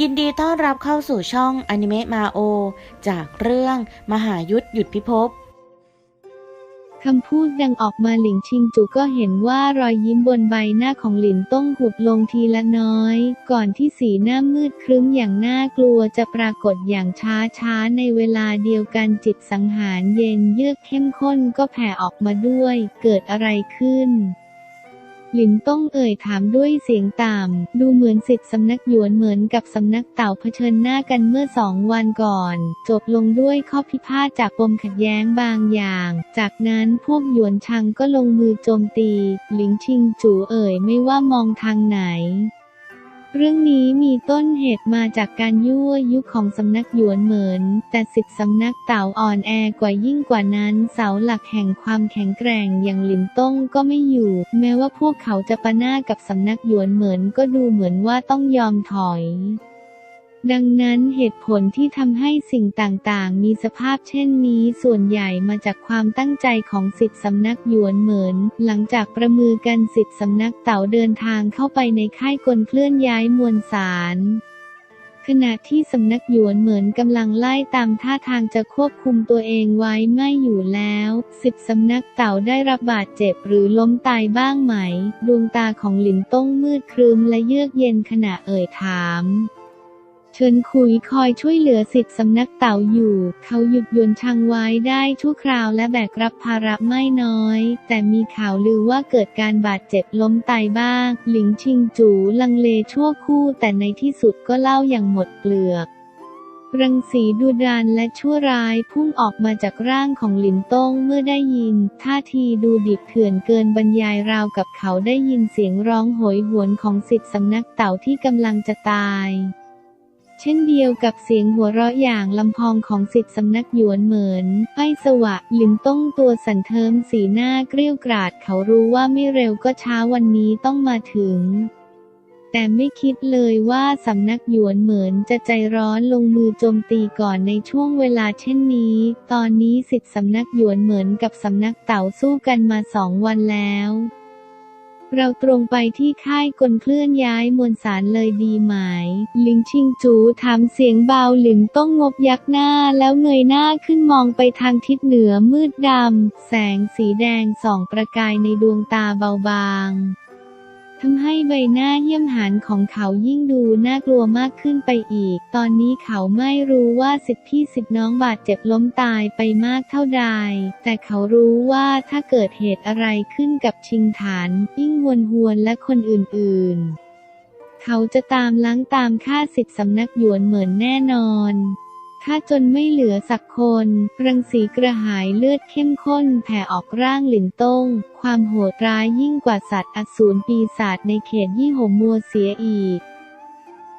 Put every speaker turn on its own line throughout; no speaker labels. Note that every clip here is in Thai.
ยินดีต้อนรับเข้าสู่ช่องอนิเมะมาโอ จากเรื่องมหายุทธหยุดพิภพ
คำพูดดังออกมาหลิงชิงจูก็เห็นว่ารอยยิ้มบนใบหน้าของหลินต้องหุบลงทีละน้อย ก่อนที่สีหน้ามืดครึ้มอย่างน่ากลัวจะปรากฏอย่างช้าช้าๆในเวลาเดียวกันจิตสังหารเย็นเยือกเข้มข้นก็แผ่ออกมาด้วย เกิดอะไรขึ้น หลินต้องเอ่ยถามด้วยเสียงต่ำ ดูเหมือนสิทธิสำนักหยวนเหมือนกับสำนักเต่าเผชิญหน้ากันเมื่อสองวันก่อน จบลงด้วยข้อพิพาทจากปมขัดแย้งบางอย่าง จากนั้นพวกหยวนชังก็ลงมือโจมตี หลิงชิงจูเอ่ยไม่ว่ามองทางไหน เรื่องนี้มีต้นเหตุมาจากการยั่วยุของสำนักหยวนเหมิน แต่สิทธิสำนักเต่าอ่อนแอกว่ายิ่งกว่านั้น เสาหลักแห่งความแข็งแกร่งอย่างหลินต้งก็ไม่อยู่ แม้ว่าพวกเขาจะปะหน้ากับสำนักหยวนเหมินก็ดูเหมือนว่าต้องยอมถอย ดังนั้นเหตุผลที่ทำให้สิ่งต่างๆ มีสภาพเช่นนี้ส่วนใหญ่มาจากความตั้งใจของสิทธิสำนักหยวนเหมินหลังจากประมือกันสิทธิสำนักเต่าเดินทางเข้าไปในค่ายกลเคลื่อนย้ายมวลสารขณะที่สำนักหยวนเหมือนกำลังไล่ตามท่าทางจะควบคุมตัวเองไว้ไม่อยู่แล้วสิบสำนักเต่าได้รับบาดเจ็บหรือล้มตายบ้างไหม ดวงตาของหลินต้งมืดครึมและเยือกเย็นขณะเอ่ยถาม เฉินคุยคอยช่วยเหลือสิทธิสำนักเต่าอยู่ เขาหยุดยนชังไว้ได้ชั่วคราวและแบกรับภาระไม่น้อย แต่มีข่าวลือว่าเกิดการบาดเจ็บล้มตายบ้าง หลิงชิงจูลังเลชั่วคู่ แต่ในที่สุดก็เล่าอย่างหมดเปลือกรังสีดูดานและชั่วร้ายพุ่งออกมาจากร่างของหลินต้งเมื่อได้ยิน ท่าทีดูดิบเถื่อนเกินบรรยายราวกับเขาได้ยินเสียงร้องโหยหวนของสิทธิสำนักเต่าที่กำลังจะตาย เช่นเดียวกับเสียงหัวเราะอย่างลำพองของสิทธิสำนักหยวนเหมินไอ้สวะหลินต้องตัวสันเทิมสีหน้าเกรี้ยวกราดเขารู้ว่าไม่เร็วก็ช้าวันนี้ต้องมาถึง แต่ไม่คิดเลยว่าสำนักหยวนเหมือนจะใจร้อนลงมือโจมตีก่อนในช่วงเวลาเช่นนี้ ตอนนี้สิทธิสำนักหยวนเหมือนกับสำนักเต่าสู้กันมาสองวันแล้ว เราตรงไปที่ค่ายกลเคลื่อนย้ายมวลสารเลยดีไหม ลิงชิงจูถามเสียงเบาหลิงต้องงบยักหน้าแล้วเงยหน้าขึ้นมองไปทางทิศเหนือมืดดำ แสงสีแดงส่องประกายในดวงตาเบาบาง ทำให้ใบหน้าเยี่ยมหานของเขายิ่งดูน่ากลัวมากขึ้นไปอีก ตอนนี้เขาไม่รู้ว่าสิทธิพี่สิทธิน้องบาดเจ็บล้มตายไปมากเท่าใด แต่เขารู้ว่าถ้าเกิดเหตุอะไรขึ้นกับชิงฐานยิ่งวนหวนและคนอื่นๆ เขาจะตามล้างตามฆ่าสิทธิสำนักหยวนเหมือนแน่นอน ฆ่าจนไม่เหลือสักคน รังสีกระหายเลือดเข้มข้นแผ่ออกร่างหลินต้ง ความโหดร้ายยิ่งกว่าสัตว์อสูรปีศาจในเขตยี่หงมัวเสียอีก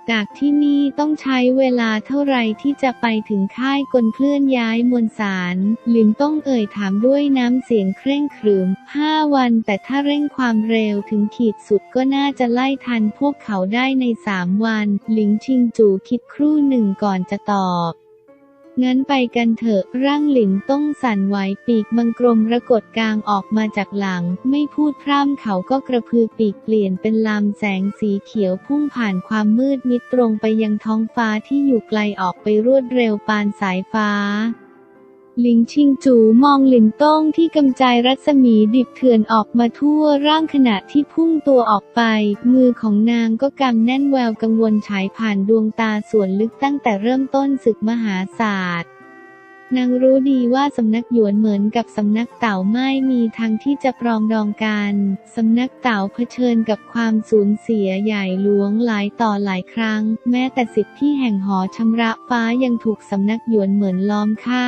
จากที่นี่ต้องใช้เวลาเท่าไรที่จะไปถึงค่ายกลเคลื่อนย้ายมวลสาร หลินต้องเอ่ยถามด้วยน้ำเสียงเคร่งขรึมห้าวันแต่ถ้าเร่งความเร็วถึงขีดสุดก็น่าจะไล่ทันพวกเขาได้ในสามวัน หลิงชิงจูคิดครู่หนึ่งก่อนจะตอบ งั้นไปกันเถอะ ร่างหลินต้องสั่นไหวปีกมังกรมระกดกลางออกมาจากหลัง ไม่พูดพร่ำเขาก็กระพือปีกเปลี่ยนเป็นลำแสงสีเขียวพุ่งผ่านความมืดมิดตรงไปยังท้องฟ้าที่อยู่ไกลออกไปรวดเร็วปานสายฟ้า ลิงชิงจูมองหลินต้งที่กำจายรัศมีดิบเถื่อนออกมาทั่วร่างขณะที่พุ่งตัวออกไป มือของนางก็กำแน่นแววกังวลฉายผ่านดวงตาส่วนลึกตั้งแต่เริ่มต้นศึกมหาศาสตร์นางรู้ดีว่าสำนักหยวนเหมือนกับสำนักเต่าไม่มีทางที่จะปรองดองกัน สำนักเต่าเผชิญกับความสูญเสียใหญ่หลวงหลายต่อหลายครั้ง แม้แต่สิทธิที่แห่งหอชำระฟ้ายังถูกสำนักหยวนเหมือนล้อมฆ่า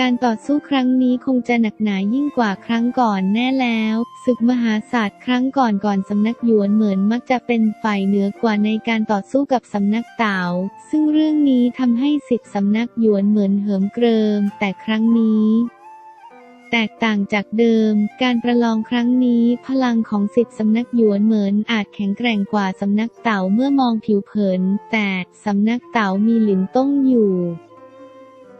การต่อสู้ครั้งนี้คงจะหนักหนายิ่งกว่าครั้งก่อนแน่แล้วศึกมหาศาสตร์ครั้งก่อนก่อนสำนักหยวนเหมือนมักจะเป็นฝ่ายเหนือกว่าในการต่อสู้กับสำนักเต่าซึ่งเรื่องนี้ทำให้สิทธิสำนักหยวนเหมือนเหิมเกริม แต่ครั้งนี้แตกต่างจากเดิม การประลองครั้งนี้พลังของสิทธิสำนักหยวนเหมือนอาจแข็งแกร่งกว่าสำนักเต่าเมื่อมองผิวเผิน แต่สำนักเต่ามีหลินต้งอยู่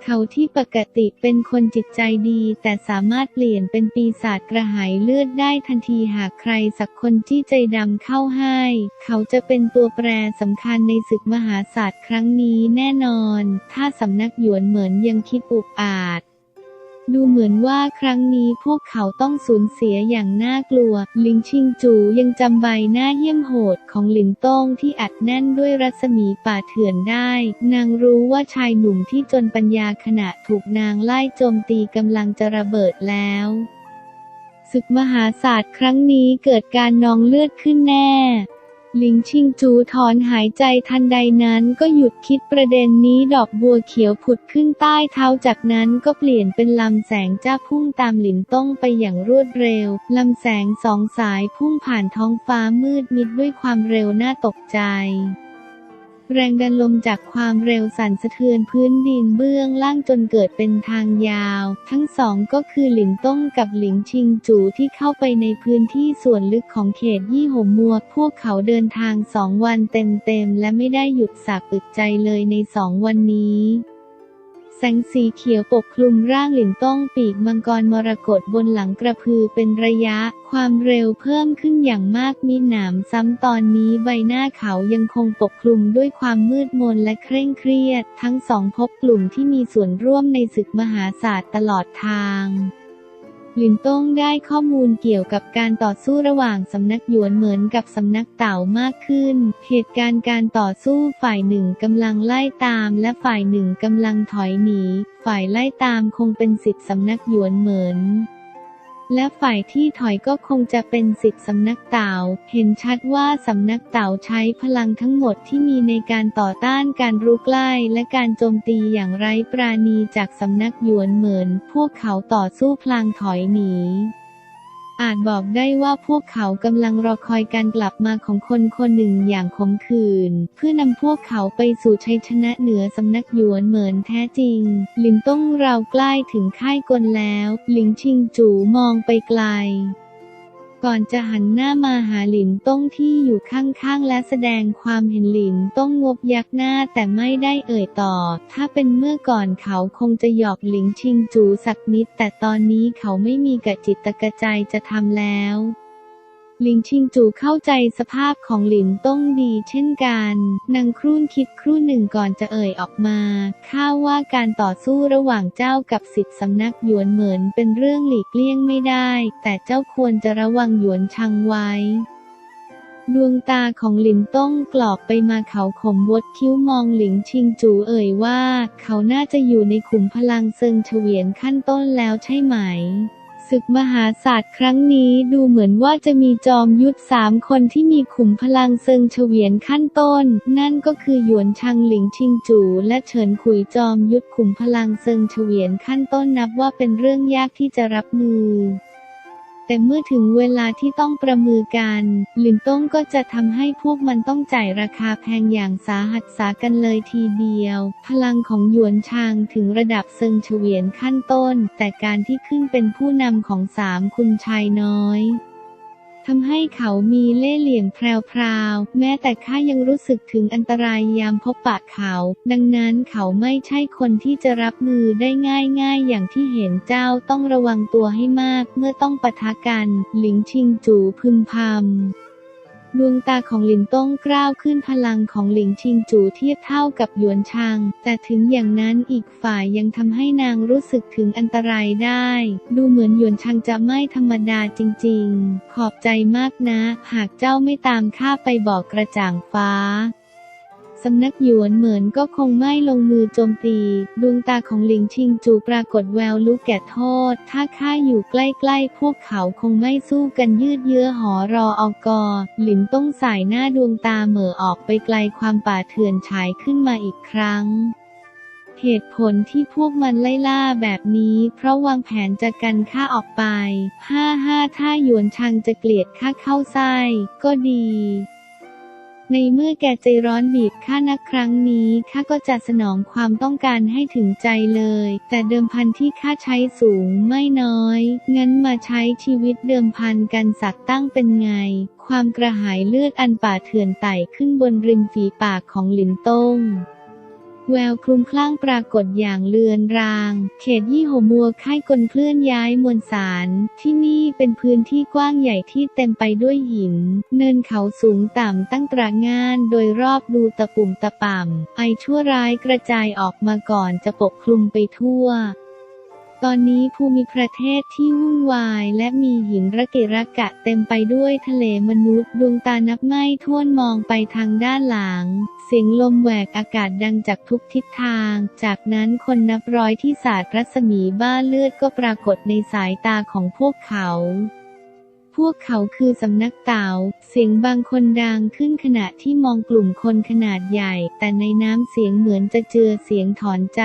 เขาที่ปกติเป็นคนจิตใจดี แต่สามารถเปลี่ยนเป็นปีศาจกระหายเลือดได้ทันทีหากใครสักคนที่ใจดำเข้าให้ เขาจะเป็นตัวแปรสำคัญในศึกมหาศาสตร์ครั้งนี้แน่นอน ถ้าสำนักหยวนเหมือนยังคิดอุกอาจ ดูเหมือนว่าครั้งนี้พวกเขาต้องสูญเสียอย่างน่ากลัวหลิงชิงจูยังจำใบหน้าเหี้ยมโหดของหลินต้งที่อัดแน่นด้วยรัศมีป่าเถื่อนได้ นางรู้ว่าชายหนุ่มที่จนปัญญาขณะถูกนางไล่โจมตีกำลังจะระเบิดแล้วศึกมหาศาสตร์ครั้งนี้เกิดการนองเลือดขึ้นแน่ ลิงชิงจูถอนหายใจทันใดนั้นก็หยุดคิดประเด็นนี้ดอกบัวเขียวผุดขึ้นใต้เท้าจากนั้นก็เปลี่ยนเป็นลำแสงจ้าพุ่งตามหลินต้องไปอย่างรวดเร็ว ลำแสงสองสายพุ่งผ่านท้องฟ้ามืดมิดด้วยความเร็วน่าตกใจ แรงดันลมจากความเร็วสั่นสะเทือนพื้นดินเบื้องล่างจนเกิดเป็นทางยาว ทั้งสองก็คือหลิงต้งกับหลิงชิงจูที่เข้าไปในพื้นที่ส่วนลึกของเขตยี่หงมัว พวกเขาเดินทางสองวันเต็มๆและไม่ได้หยุดสักอึดใจเลยในสองวันนี้ แสงสีเขียวปกคลุมร่างหลินต้องปีกมังกรมรกตบนหลังกระพือเป็นระยะ ความเร็วเพิ่มขึ้นอย่างมากมีหนามซ้ำตอนนี้ใบหน้าเขายังคงปกคลุมด้วยความมืดมนและเคร่งเครียด ทั้งสองพบกลุ่มที่มีส่วนร่วมในศึกมหาศาสตร์ตลอดทาง หลินต้งได้ข้อมูลเกี่ยวกับการต่อสู้ระหว่างสำนักหยวนเหมือนกับสำนักเต่ามากขึ้น เหตุการณ์การต่อสู้ฝ่ายหนึ่งกำลังไล่ตามและฝ่ายหนึ่งกำลังถอยหนี ฝ่ายไล่ตามคงเป็นสิทธิสำนักหยวนเหมือน และฝ่ายที่ถอยก็คงจะเป็นสิทธิสำนักเต่าเห็นชัดว่าสำนักเต่าใช้พลังทั้งหมดที่มีในการต่อต้านการรุกไล่และการโจมตีอย่างไร้ปราณีจากสำนักหยวนเหมินพวกเขาต่อสู้พลางถอยหนี อาจบอกได้ว่าพวกเขากำลังรอคอยการกลับมาของคนคนหนึ่งอย่างขมขื่นเพื่อนำพวกเขาไปสู่ชัยชนะเหนือสำนักหยวนเหมือนแท้จริง หลินต้องเราใกล้ถึงค่ายกลแล้ว หลิงชิงจูมองไปไกล ก่อนจะหันหน้ามาหาหลินต้งที่อยู่ข้างๆ และแสดงความเห็นหลินต้งงบยักหน้าแต่ไม่ได้เอ่ยต่อ ถ้าเป็นเมื่อก่อนเขาคงจะหยอกหลิงชิงจูสักนิด แต่ตอนนี้เขาไม่มีกระจิตตะกระใจจะทำแล้ว หลิงชิงจูเข้าใจสภาพของหลินต้งดีเช่นกันนางครุ่นคิดครู่หนึ่งก่อนจะเอ่ยออกมา ข้าว่าการต่อสู้ระหว่างเจ้ากับสิทธิสำนักหยวนเหมือนเป็นเรื่องหลีกเลี่ยงไม่ได้ แต่เจ้าควรจะระวังหยวนชังไว้ดวงตาของหลินต้งกรอกไปมาเขาขมวดคิ้วมองหลิงชิงจูเอ่ยว่า เขาน่าจะอยู่ในขุมพลังเซิงเฉวียนขั้นต้นแล้วใช่ไหม ศึกมหาศาสตร์ครั้งนี้ดูเหมือนว่าจะมีจอมยุทธสามคนที่มีขุมพลังเซิงเฉวียนขั้นต้น นั่นก็คือหยวนชังหลิงชิงจูและเฉินขุยจอมยุทธขุมพลังเซิงเฉวียนขั้นต้นนับว่าเป็นเรื่องยากที่จะรับมือ แต่เมื่อถึงเวลาที่ต้องประมือกันหลินต้งก็จะทำให้พวกมันต้องจ่ายราคาแพงอย่างสาหัสสากันเลยทีเดียว พลังของหยวนชางถึงระดับเซิงเฉวียนขั้นต้น แต่การที่ขึ้นเป็นผู้นำของสามคุณชายน้อย ทำให้เขามีเล่ห์เหลี่ยมแพรวๆ แม้แต่ข้ายังรู้สึกถึงอันตรายยามพบปะเขา ดังนั้นเขาไม่ใช่คนที่จะรับมือได้ง่ายๆ อย่างที่เห็นเจ้าต้องระวังตัวให้มาก เมื่อต้องปะทะกัน หลิงชิงจูพึมพำ ดวงตาของหลินต้งกล้าวขึ้นพลังของหลิงชิงจูเทียบเท่ากับหยวนชาง แต่ถึงอย่างนั้นอีกฝ่ายยังทำให้นางรู้สึกถึงอันตรายได้ ดูเหมือนหยวนชางจะไม่ธรรมดาจริง ๆ ขอบใจมากนะ หากเจ้าไม่ตามข้าไปบอกกระจ่างฟ้า สำนักหยวนเหมือนก็คงไม่ลงมือโจมตี ดวงตาของหลิงชิงจูปรากฏแววลุกแก่โทษ ถ้าข้าอยู่ใกล้ๆ พวกเขาคงไม่สู้กันยืดเยื้อหอรออกอ หลินต้องสายหน้าดวงตาเหม่อออกไปไกลความป่าเถื่อนฉายขึ้นมาอีกครั้งเหตุผลที่พวกมันไล่ล่าแบบนี้ เพราะวางแผนจะกันข้าออกไป ห้าห้าถ้าหยวนชังจะเกลียดข้าเข้าไส้ก็ดี ในเมื่อแกใจร้อนบีบข้านักครั้งนี้ข้าก็จะสนองความต้องการให้ถึงใจเลย แต่เดิมพันที่ข้าใช้สูงไม่น้อย งั้นมาใช้ชีวิตเดิมพันกันสักตั้งเป็นไง ความกระหายเลือดอันป่าเถื่อนไต่ขึ้นบนริมฝีปากของหลินต้ง แววคลุมคลั่งปรากฏอย่างเลือนราง เขตยี่หัวมัวค่ายกลเคลื่อนย้ายมวลสาร ที่นี่เป็นพื้นที่กว้างใหญ่ที่เต็มไปด้วยหิน เนินเขาสูงต่ำตั้งตระงานโดยรอบดูตะปุ่มตะป่ำไอชั่วร้ายกระจายออกมาก่อนจะปกคลุมไปทั่ว ตอนนี้ภูมิประเทศที่วุ่นวายและมีหินระเกะระกะเต็มไปด้วยทะเลมนุษย์ ดวงตานับไม่ถ้วนมองไปทางด้านหลัง เสียงลมแหวกอากาศดังจากทุกทิศทาง จากนั้นคนนับร้อยที่สาดรัศมีบ้าเลือดก็ปรากฏในสายตาของพวกเขาพวกเขาคือสำนักเต่า เสียงบางคนดังขึ้นขณะที่มองกลุ่มคนขนาดใหญ่ แต่ในน้ำเสียงเหมือนจะเจือเสียงถอนใจ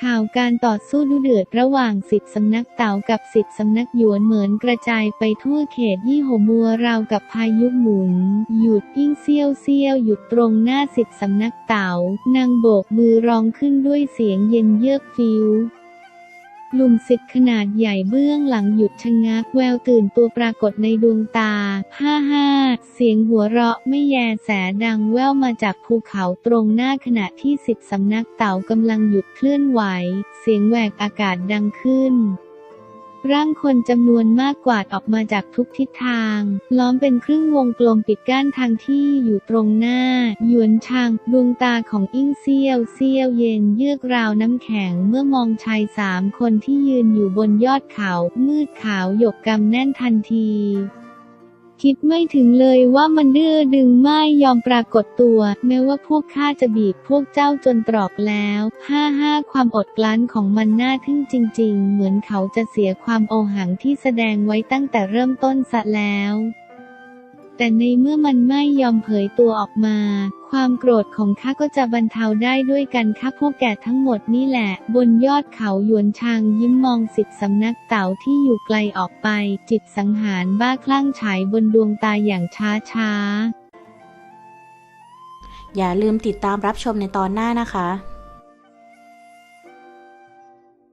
ข่าวการต่อสู้ดุเดือดระหว่างสิทธิสำนักเต๋ากับสิทธิสำนักหยวนเหมือนกระจายไปทั่วเขตยี่หมัวราวกับพายุหมุน หยุดยิ่งเซี่ยวเซี่ยวหยุดตรงหน้าสิทธิสำนักเต๋านางโบกมือร้องขึ้นด้วยเสียงเย็นเยือกฟิว ลุมสิทธิ์ขนาดใหญ่เบื้องหลังหยุดชะงักแววตื่นตัวปรากฏในดวงตา ห้าห้า เสียงหัวเราะไม่แยแสดังแววมาจากภูเขาตรงหน้าขณะที่สิทธิ์สำนักเต่ากำลังหยุดเคลื่อนไหว เสียงแหวกอากาศดังขึ้น ร่างคนจำนวนมากกวาดออกมาจากทุกทิศทาง ล้อมเป็นครึ่งวงกลมปิดกั้นทางที่อยู่ตรงหน้า หยวนชาง ดวงตาของอิ่งเซี่ยวเซี่ยวเย็นเยือกราวน้ำแข็งเมื่อมองชายสามคนที่ยืนอยู่บนยอดเขา มืดขาวหยกกำแน่นทันที คิดไม่ถึงเลยว่ามันดื้อดึงไม่ยอมปรากฏตัว แม้ว่าพวกข้าจะบีบพวกเจ้าจนตรอกแล้วห้าห้าความอดกลั้นของมันน่าทึ่งจริง ๆ เหมือนเขาจะเสียความโอหังที่แสดงไว้ตั้งแต่เริ่มต้นซะแล้ว แต่ในเมื่อมันไม่ยอมเผยตัวออกมา ความโกรธของข้าก็จะบรรเทาได้ด้วยกันข้าพวกแก่ทั้งหมดนี่แหละ บนยอดเขาหยวนชางยิ้มมองสิทธิสำนักเต่าที่อยู่ไกลออกไป จิตสังหารบ้าคลั่งฉายบนดวงตาอย่างช้าช้า
อย่าลืมติดตามรับชมในตอนหน้านะคะ